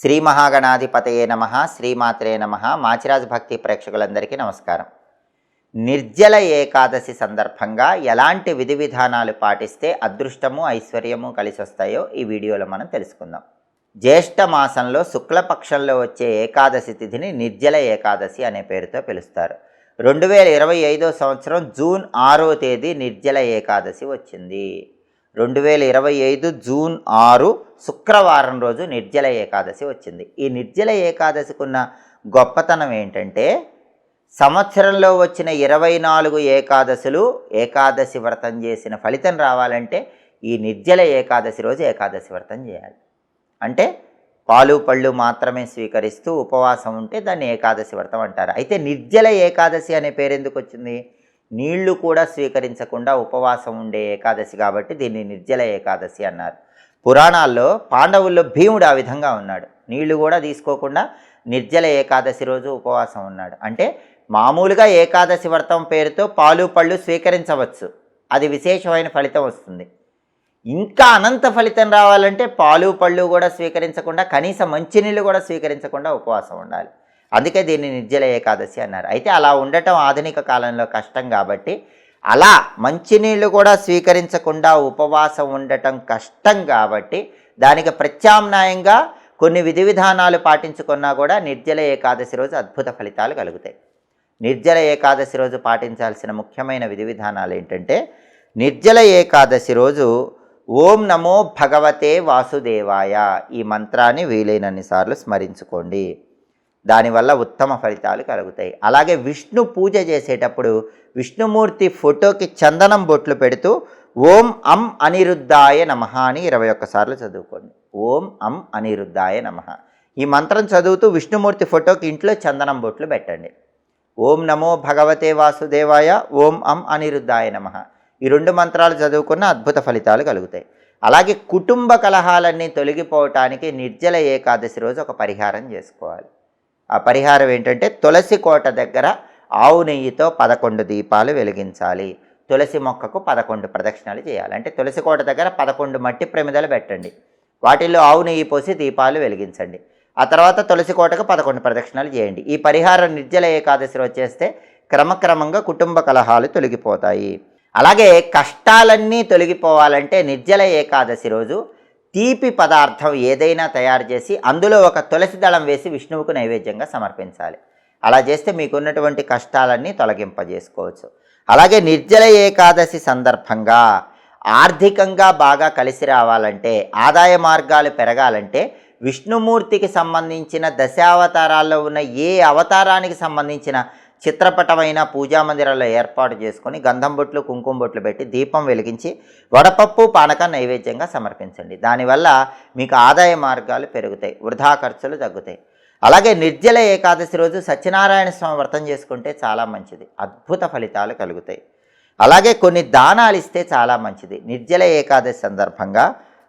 శ్రీ మహాగణాధిపతయే నమ శ్రీమాత్రే నమ. మాచిరాజ్ భక్తి ప్రేక్షకులందరికీ నమస్కారం. నిర్జల ఏకాదశి సందర్భంగా ఎలాంటి విధి విధానాలు పాటిస్తే అదృష్టము ఐశ్వర్యము కలిసి వస్తాయో ఈ వీడియోలో మనం తెలుసుకుందాం. జ్యేష్ఠ మాసంలో శుక్లపక్షంలో వచ్చే ఏకాదశి తిథిని నిర్జల ఏకాదశి అనే పేరుతో పిలుస్తారు. రెండు వేల ఇరవై ఐదో సంవత్సరం జూన్ ఆరో తేదీ నిర్జల ఏకాదశి వచ్చింది. రెండు వేల ఇరవై ఐదు జూన్ ఆరు శుక్రవారం రోజు నిర్జల ఏకాదశి వచ్చింది. ఈ నిర్జల ఏకాదశికి ఉన్న గొప్పతనం ఏంటంటే సంవత్సరంలో వచ్చిన ఇరవై నాలుగు ఏకాదశులు ఏకాదశి వ్రతం చేసిన ఫలితం రావాలంటే ఈ నిర్జల ఏకాదశి రోజు ఏకాదశి వ్రతం చేయాలి. అంటే పాలు పళ్ళు మాత్రమే స్వీకరిస్తూ ఉపవాసం ఉంటే దాన్ని ఏకాదశి వ్రతం అంటారు. అయితే నిర్జల ఏకాదశి అనే పేరు ఎందుకు వచ్చింది? నీళ్ళు కూడా స్వీకరించకుండా ఉపవాసం ఉండే ఏకాదశి కాబట్టి దీన్ని నిర్జల ఏకాదశి అన్నారు. పురాణాల్లో పాండవుల్లో భీముడు ఆ విధంగా ఉన్నాడు. నీళ్ళు కూడా తీసుకోకుండా నిర్జల ఏకాదశి రోజు ఉపవాసం ఉన్నాడు. అంటే మామూలుగా ఏకాదశి వ్రతం పేరుతో పాలు పళ్ళు స్వీకరించవచ్చు. అది విశేషమైన ఫలితం వస్తుంది. ఇంకా అనంత ఫలితం రావాలంటే పాలు పళ్ళు కూడా స్వీకరించకుండా కనీసం మంచినీళ్ళు కూడా స్వీకరించకుండా ఉపవాసం ఉండాలి. అందుకే దీన్ని నిర్జల ఏకాదశి అన్నారు. అయితే అలా ఉండటం ఆధునిక కాలంలో కష్టం కాబట్టి అలా మంచినీళ్ళు కూడా స్వీకరించకుండా ఉపవాసం ఉండటం కష్టం కాబట్టి దానికి ప్రత్యామ్నాయంగా కొన్ని విధి విధానాలు పాటించుకున్నా కూడా నిర్జల ఏకాదశి రోజు అద్భుత ఫలితాలు కలుగుతాయి. నిర్జల ఏకాదశి రోజు పాటించాల్సిన ముఖ్యమైన విధి విధానాలు ఏంటంటే నిర్జల ఏకాదశి రోజు ఓం నమో భగవతే వాసుదేవాయ ఈ మంత్రాన్ని వీలైనన్ని సార్లు స్మరించుకోండి. దానివల్ల ఉత్తమ ఫలితాలు కలుగుతాయి. అలాగే విష్ణు పూజ చేసేటప్పుడు విష్ణుమూర్తి ఫోటోకి చందనం బొట్లు పెడుతూ ఓం అం అనిరుద్ధాయ నమ అని ఇరవై ఒక్కసార్లు చదువుకోండి. ఓం అం అనిరుద్ధాయ నమ. ఈ మంత్రం చదువుతూ విష్ణుమూర్తి ఫోటోకి ఇంట్లో చందనం బొట్లు పెట్టండి. ఓం నమో భగవతే వాసుదేవాయ ఓం అం అనిరుద్ధాయ నమ. ఈ రెండు మంత్రాలు చదువుకున్న అద్భుత ఫలితాలు కలుగుతాయి. అలాగే కుటుంబ కలహాలన్నీ తొలగిపోవటానికి నిర్జల ఏకాదశి రోజు ఒక పరిహారం చేసుకోవాలి. ఆ పరిహారం ఏంటంటే తులసి కోట దగ్గర ఆవు నెయ్యితో పదకొండు దీపాలు వెలిగించాలి. తులసి మొక్కకు పదకొండు ప్రదక్షిణాలు చేయాలి. అంటే తులసి కోట దగ్గర పదకొండు మట్టి ప్రమిదలు పెట్టండి. వాటిల్లో ఆవు నెయ్యి పోసి దీపాలు వెలిగించండి. ఆ తర్వాత తులసి కోటకు పదకొండు ప్రదక్షిణాలు చేయండి. ఈ పరిహారం నిర్జల ఏకాదశి రోజు చేస్తే క్రమక్రమంగా కుటుంబ కలహాలు తొలగిపోతాయి. అలాగే కష్టాలన్నీ తొలగిపోవాలంటే నిర్జల ఏకాదశి రోజు తీపి పదార్థం ఏదైనా తయారు చేసి అందులో ఒక తులసి దళం వేసి విష్ణువుకు నైవేద్యంగా సమర్పించాలి. అలా చేస్తే మీకున్నటువంటి కష్టాలన్నీ తొలగింపజేసుకోవచ్చు. అలాగే నిర్జల ఏకాదశి సందర్భంగా ఆర్థికంగా బాగా కలిసి రావాలంటే ఆదాయ మార్గాలు పెరగాలంటే విష్ణుమూర్తికి సంబంధించిన దశావతారాల్లో ఉన్న ఏ అవతారానికి సంబంధించిన చిత్రపటమైన పూజా మందిరాల్లో ఏర్పాటు చేసుకొని గంధం బొట్లు కుంకుమ బొట్లు పెట్టి దీపం వెలిగించి వడపప్పు పానక నైవేద్యంగా సమర్పించండి. దానివల్ల మీకు ఆదాయ మార్గాలు పెరుగుతాయి వృధా ఖర్చులు తగ్గుతాయి. అలాగే నిర్జల ఏకాదశి రోజు సత్యనారాయణ స్వామి వ్రతం చేసుకుంటే చాలా మంచిది అద్భుత ఫలితాలు కలుగుతాయి. అలాగే కొన్ని దానాలు ఇస్తే చాలా మంచిది. నిర్జల ఏకాదశి సందర్భంగా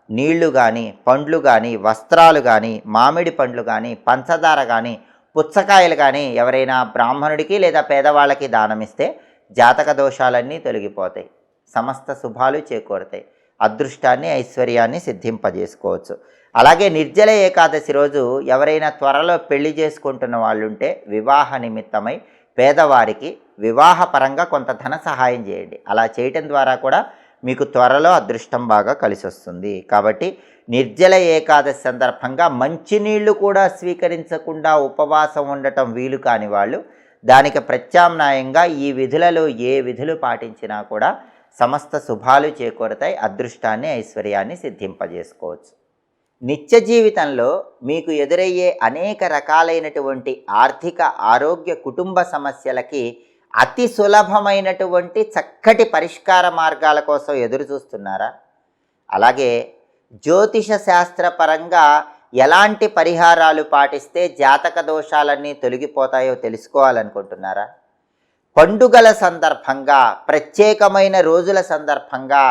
నీళ్ళు కానీ పండ్లు కానీ వస్త్రాలు కానీ మామిడి పండ్లు కానీ పంచదార కానీ పుచ్చకాయలు కానీ ఎవరైనా బ్రాహ్మణుడికి లేదా పేదవాళ్ళకి దానమిస్తే జాతక దోషాలన్నీ తొలగిపోతాయి. సమస్త శుభాలు చేకూరుతాయి. అదృష్టాన్ని ఐశ్వర్యాన్ని సిద్ధింపజేసుకోవచ్చు. అలాగే నిర్జల ఏకాదశి రోజు ఎవరైనా త్వరలో పెళ్ళి చేసుకుంటున్న వాళ్ళుంటే వివాహ నిమిత్తమై పేదవారికి వివాహపరంగా కొంత ధన సహాయం చేయండి. అలా చేయటం ద్వారా కూడా మీకు త్వరలో అదృష్టం బాగా కలిసి వస్తుంది కాబట్టి నిర్జల ఏకాదశి సందర్భంగా మంచినీళ్ళు కూడా స్వీకరించకుండా ఉపవాసం ఉండటం వీలు కాని వాళ్ళు దానికి ప్రత్యామ్నాయంగా ఈ విధులలో ఏ విధులు పాటించినా కూడా సమస్త శుభాలు చేకూరతాయి అదృష్టాన్ని ఐశ్వర్యాన్ని సిద్ధింపజేసుకోవచ్చు. నిత్య జీవితంలో మీకు ఎదురయ్యే అనేక రకాలైనటువంటి ఆర్థిక ఆరోగ్య కుటుంబ సమస్యలకి అతి సులభమైనటువంటి చక్కటి పరిష్కార మార్గాల కోసం ఎదురు చూస్తున్నారా? అలాగే జ్యోతిష శాస్త్రపరంగా ఎలాంటి పరిహారాలు పాటిస్తే జాతక దోషాలన్నీ తొలగిపోతాయో తెలుసుకోవాలనుకుంటున్నారా? పండుగల సందర్భంగా ప్రత్యేకమైన రోజుల సందర్భంగా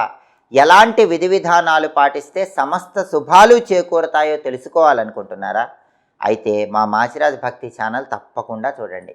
ఎలాంటి విధి విధానాలు పాటిస్తే సమస్త శుభాలు చేకూరుతాయో తెలుసుకోవాలనుకుంటున్నారా? అయితే మా మాచిరాజ్ భక్తి ఛానల్ తప్పకుండా చూడండి.